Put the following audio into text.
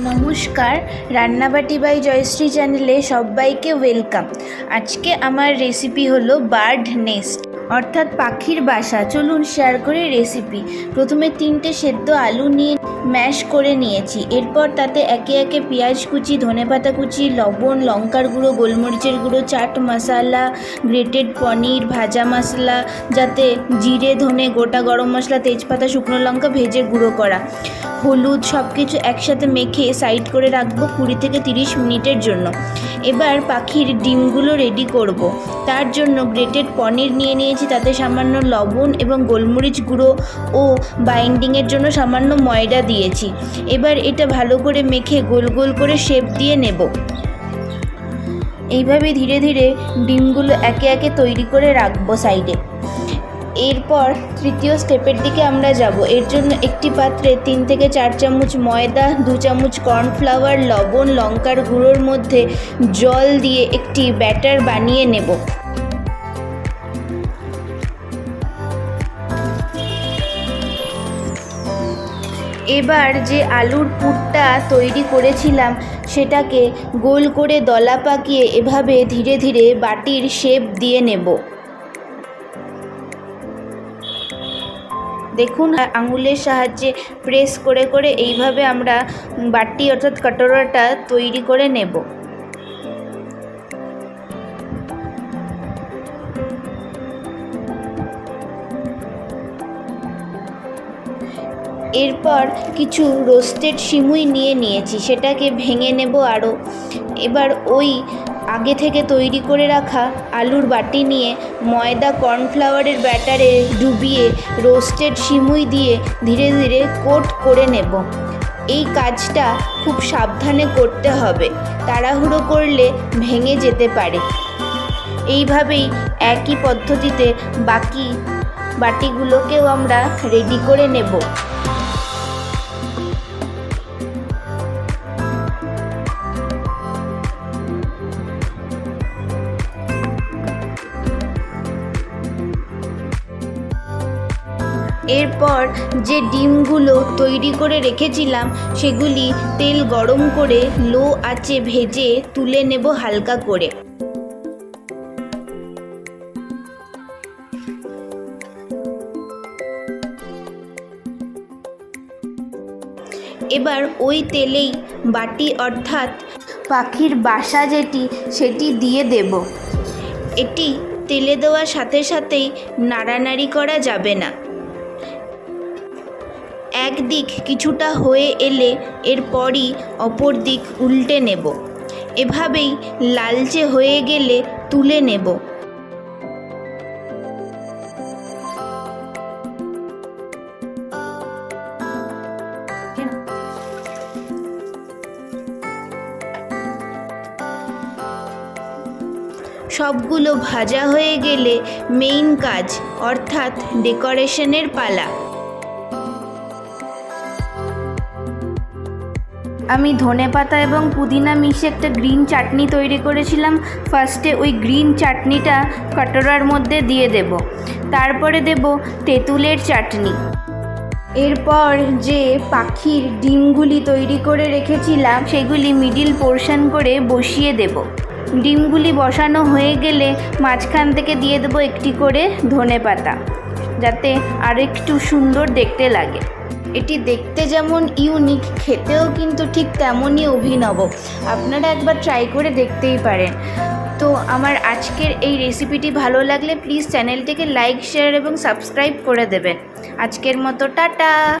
নমস্কার রান্নাবাটি বাই জয়শ্রী চ্যানেলে সবাইকে ওয়েলকাম আজকে আমার রেসিপি হলো বার্ড নেস্ট অর্থাৎ পাখির বাসা। চলুন শেয়ার করি রেসিপি প্রথমে তিনটে সেদ্ধ আলু নিয়ে ম্যাশ করে নিয়েছি। এরপর তাতে একে একে পেঁয়াজ কুচি ধনেপাতা কুচি, লবণ, লঙ্কার গুঁড়ো, গোলমরিচের গুঁড়ো, চাট মশলা গ্রেটেড পনির, ভাজা মশলা, যাতে জিরে, ধনে, গোটা গরম মশলা, তেজপাতা, শুকনো লঙ্কা ভেজে গুঁড়ো করা। হলুদ সব কিছু একসাথে মেখে সাইড করে রাখব কুড়ি থেকে তিরিশ মিনিটের জন্য। এবার পাখির ডিমগুলো রেডি করব। তার জন্য গ্রেটেড পনির নিয়ে নিয়েছি। তাতে সামান্য লবণ এবং গোলমরিচ গুঁড়ো ও বাইন্ডিংয়ের জন্য সামান্য ময়দা দিয়েছি। এবার এটা ভালো করে মেখে গোল গোল করে শেপ দিয়ে নেব। এইভাবে ধীরে ধীরে ডিমগুলো একে একে তৈরি করে রাখব সাইডে। এরপর তৃতীয় স্টেপের দিকে আমরা যাব। এর জন্য একটি পাত্রে তিন থেকে চার চামচ ময়দা, দু চামচ কর্নফ্লাওয়ার, লবণ, লঙ্কার গুঁড়োর মধ্যে জল দিয়ে একটি ব্যাটার বানিয়ে নেব। এবার যে আলুর পুরটা তৈরি করেছিলাম, সেটাকে গোল করে দলা পাকিয়ে এভাবে ধীরে ধীরে বাটির শেপ দিয়ে নেব। দেখুন, আঙুলের সাহায্যে প্রেস করে করে এইভাবে আমরা বাটি অর্থাৎ কাটোরাটা তৈরি করে নেব। এরপর কিছু রোস্টেড সিমুই নিয়ে নিয়েছি, সেটাকে ভেঙে নেব আরও। এবার ওই আগে থেকে তৈরি করে রাখা আলুর বাটি নিয়ে ময়দা কর্নফ্লাওয়ারের ব্যাটারে ডুবিয়ে রোস্টেড সিমুই দিয়ে ধীরে ধীরে কোট করে নেব। এই কাজটা খুব সাবধানে করতে হবে, তাড়াহুড়ো করলে ভেঙে যেতে পারে। এইভাবেই একই পদ্ধতিতে বাকি বাটিগুলোকেও আমরা রেডি করে নেব। এরপর যে ডিমগুলো তৈরি করে রেখেছিলাম, সেগুলি তেল গরম করে লো আঁচে ভেজে তুলে নেব হালকা করে। এবার ওই তেলেই বাটি অর্থাৎ পাখির বাসা যেটি, সেটি দিয়ে দেব। এটি তেলে দেওয়ার সাথে সাথেই নাড়ানাড়ি করা যাবে না। একদিক কিছুটা হয়ে এলে এরপরই অপর দিক উল্টে নেব। এভাবেই লালচে হয়ে গেলে তুলে নেব। সবগুলো ভাজা হয়ে গেলে মেইন কাজ, অর্থাৎ ডেকোরেশনের পালা। আমি ধনেপাতা এবং পুদিনা মিশে একটা গ্রিন চাটনি তৈরি করেছিলাম। ফার্স্টে ওই গ্রিন চাটনিটা কটোরার মধ্যে দিয়ে দেব। তারপরে দেব তেঁতুলের চাটনি। এরপর যে পাখির ডিমগুলি তৈরি করে রেখেছিলাম, সেগুলি মিডিল পোর্শন করে বসিয়ে দেব। ডিমগুলি বসানো হয়ে গেলে মাঝখান থেকে দিয়ে দেবো একটি করে ধনেপাতা যাতে আরেকটু সুন্দর দেখতে লাগে। এটি দেখতে যেমন ইউনিক খেতেও কিন্তু ঠিক তেমনই অভিনব। আপনারা একবার ট্রাই করে দেখতেই পারেন। তো আমার আজকের এই রেসিপিটি ভালো লাগলে প্লিজ চ্যানেলটিকে লাইক শেয়ার এবং সাবস্ক্রাইব করে দেবেন। আজকের মতো টাটা!